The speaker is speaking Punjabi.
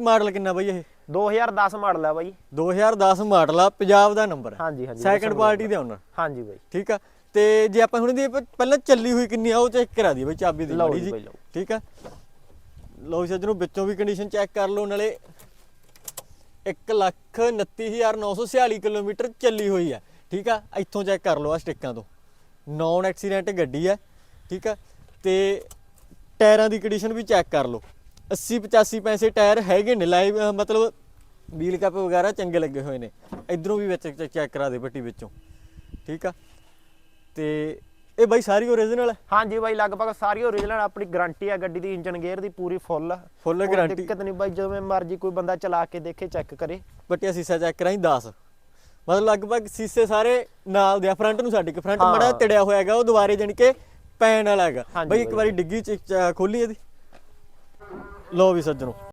ਮਾਡਲ ਕਿੰਨਾ ਬਈ ਇਹ? 2010 ਮਾਡਲ ਹੈ ਬਾਈ। 2010 ਮਾਡਲ ਆ ਪੰਜਾਬ ਦਾ ਨੰਬਰ ਹੈ ਹਾਂਜੀ ਹਾਂਜੀ ਸੈਕੰਡ ਪਾਰਟੀ ਦੇ ਓਨਰ ਹਾਂਜੀ ਬਾਈ। ਠੀਕ ਆ? ਤੇ ਜੇ ਆਪਾਂ ਹੁਣ ਦੀ ਪਹਿਲਾਂ ਚੱਲੀ ਹੋਈ ਕਿੰਨੀ ਆ ਉਹ ਚੈੱਕ ਕਰਾ ਦਈਏ ਬਈ ਚਾਬੀ ਦੀ ਮਾੜੀ ਜੀ। ਠੀਕ ਆ? ਲਓ ਸੱਜਣੋ ਵਿੱਚੋਂ ਵੀ ਕੰਡੀਸ਼ਨ ਚੈੱਕ ਕਰ ਲਓ ਨਾਲੇ 129946 ਕਿਲੋਮੀਟਰ ਚੱਲੀ ਹੋਈ ਆ। ਠੀਕ ਆ? ਇੱਥੋਂ ਚੈੱਕ ਕਰ ਲਓ ਆ ਸਟਿੱਕਾਂ ਤੋਂ। ਨੌਨ ਐਕਸੀਡੈਂਟ ਗੱਡੀ ਆ। ਠੀਕ ਆ? ਤੇ ਟਾਇਰਾਂ ਦੀ ਕੰਡੀਸ਼ਨ ਵੀ ਚੈੱਕ ਕਰ ਲਓ। 80 85 ਪੈਸੇ ਟਾਇਰ ਹੈਗੇ ਨੇ ਲਾਈਵ ਮਤਲਬ ਵੀਲ ਕੱਪ ਵਗੈਰਾ ਚੰਗੇ ਲੱਗੇ ਹੋਏ ਨੇ। ਇਧਰੋਂ ਵੀ ਵਿੱਚ ਚੈੱਕ ਕਰਾ ਦੇ ਪੱਟੀ ਵਿੱਚੋਂ। ਠੀਕ ਆ? ਤੇ ਇਹ ਬਾਈ ਸਾਰੀ ਓਰੀਜਨਲ ਹੈ ਹਾਂਜੀ ਬਾਈ ਲਗਭਗ ਸਾਰੀ ਓਰੀਜਨਲ ਆਪਣੀ ਗਾਰੰਟੀ ਹੈ ਗੱਡੀ ਦੀ ਇੰਜਨ ਗੇਅਰ ਦੀ ਪੂਰੀ ਫੁੱਲ ਕੋਈ guarantee। ਦਿੱਕਤ ਨਹੀਂ ਬਾਈ ਜਿਵੇਂ ਮਰਜ਼ੀ ਕੋਈ ਬੰਦਾ ਚਲਾ ਕੇ ਦੇਖੇ ਚੈੱਕ ਕਰੇ। ਪੱਟੀਆਂ ਸੀਸਾ ਚੈੱਕ ਕਰਾਈ 10 ਮਤਲਬ ਲਗਭਗ ਸੀਸੇ ਸਾਰੇ ਨਾਲ ਦੇ ਆ ਫਰੰਟ ਨੂੰ ਛੱਡ ਕੇ। ਫਰੰਟ। ਮੜਾ ਤੜਿਆ ਹੋਇਆ ਹੈਗਾ ਉਹ ਦੁਬਾਰੇ ਜਾਣੀ ਕਿ ਪੈਣ ਵਾਲਾ ਹੈਗਾ। ਬਾਈ ਇੱਕ। ਵਾਰੀ ਡਿੱਗੀ ਚ ਚ- ਖੋਲੀ ਇਹਦੀ। ਲੋ ਵੀ ਸੱਜਣੋ।